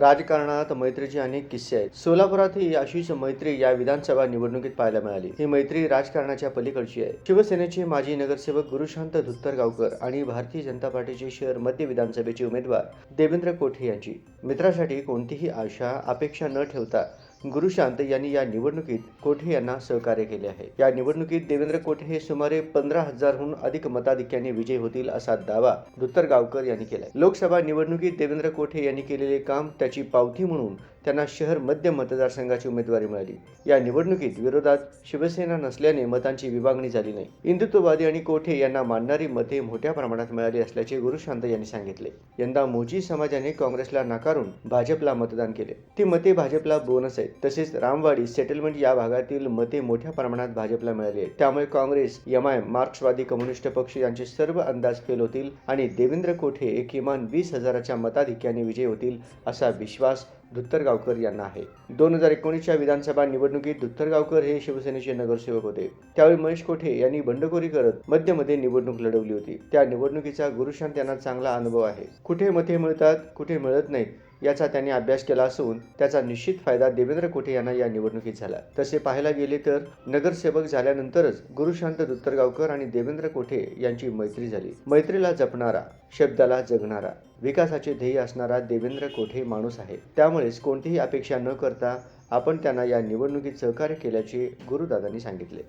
राजकारणात मैत्रीचे अनेक किस्से आहेत. सोलापुरातही अशीच मैत्री या विधानसभा निवडणुकीत पाहायला मिळाली. ही मैत्री राजकारणाच्या पलीकडची आहे. शिवसेनेचे माजी नगरसेवक गुरुशांत धुत्तरगावकर आणि भारतीय जनता पार्टीचे शहर मध्य विधानसभेचे उमेदवार देवेंद्र कोठे यांची. मित्रासाठी कोणतीही आशा अपेक्षा न ठेवता गुरुशांत यांनी या निवडणुकीत कोठे यांना सहकार्य केले आहे? या निवडणुकीत देवेंद्र कोठे हे सुमारे पंधरा हजारहून अधिक मताधिक्याने विजयी होतील असा दावा धुत्तरगावकर यांनी केलाय. लोकसभा निवडणुकीत देवेंद्र कोठे यांनी केलेले काम त्याची पावती म्हणून त्यांना शहर मध्य मतदारसंघाची उमेदवारी मिळाली. या निवडणुकीत विरोधात शिवसेना नसल्याने मतांची विभागणी झाली नाही. हिंदुत्ववादी आणि कोठे यांना मानणारी मते मोठ्या प्रमाणात मिळाली असल्याचे गुरुशांत यांनी सांगितले. यंदा मोजी समाजाने काँग्रेसला नाकारून भाजपला मतदान केले. ती मते भाजपला बोनस आहेत. तसेच रामवाडी सेटलमेंट या भागातील मते मोठ्या प्रमाणात भाजपला मिळाली आहेत. त्यामुळे काँग्रेस एमआय मार्क्सवादी कम्युनिस्ट पक्ष यांचे सर्व अंदाज फेल होतील आणि देवेंद्र कोठे किमान वीस हजाराच्या मताधिक्याने विजयी होतील असा विश्वास धुत्तरगावकर यांना आहे. दोन हजार एकोणीसच्या विधानसभा निवडणुकीत धुत्तरगावकर हे शिवसेनेचे नगरसेवक होते. त्यावेळी महेश कोठे यांनी बंडखोरी करत मध्यमध्ये निवडणूक लढवली होती. त्या निवडणुकीचा गुरुशांत यांना चांगला अनुभव आहे. कुठे मते मिळतात कुठे मिळत नाहीत याचा त्यांनी अभ्यास केला असून त्याचा निश्चित फायदा देवेंद्र कोठे यांना या निवडणुकीत झाला. तसे पाहायला गेले तर नगरसेवक झाल्यानंतरच गुरुशांत दुत्तरगावकर आणि देवेंद्र कोठे यांची मैत्री झाली. मैत्रीला जपणारा शब्दाला जगणारा विकासाचे ध्येय असणारा देवेंद्र कोठे माणूस आहे. त्यामुळेच कोणतीही अपेक्षा न करता आपण त्यांना या निवडणुकीत सहकार्य केल्याचे गुरुदादांनी सांगितले.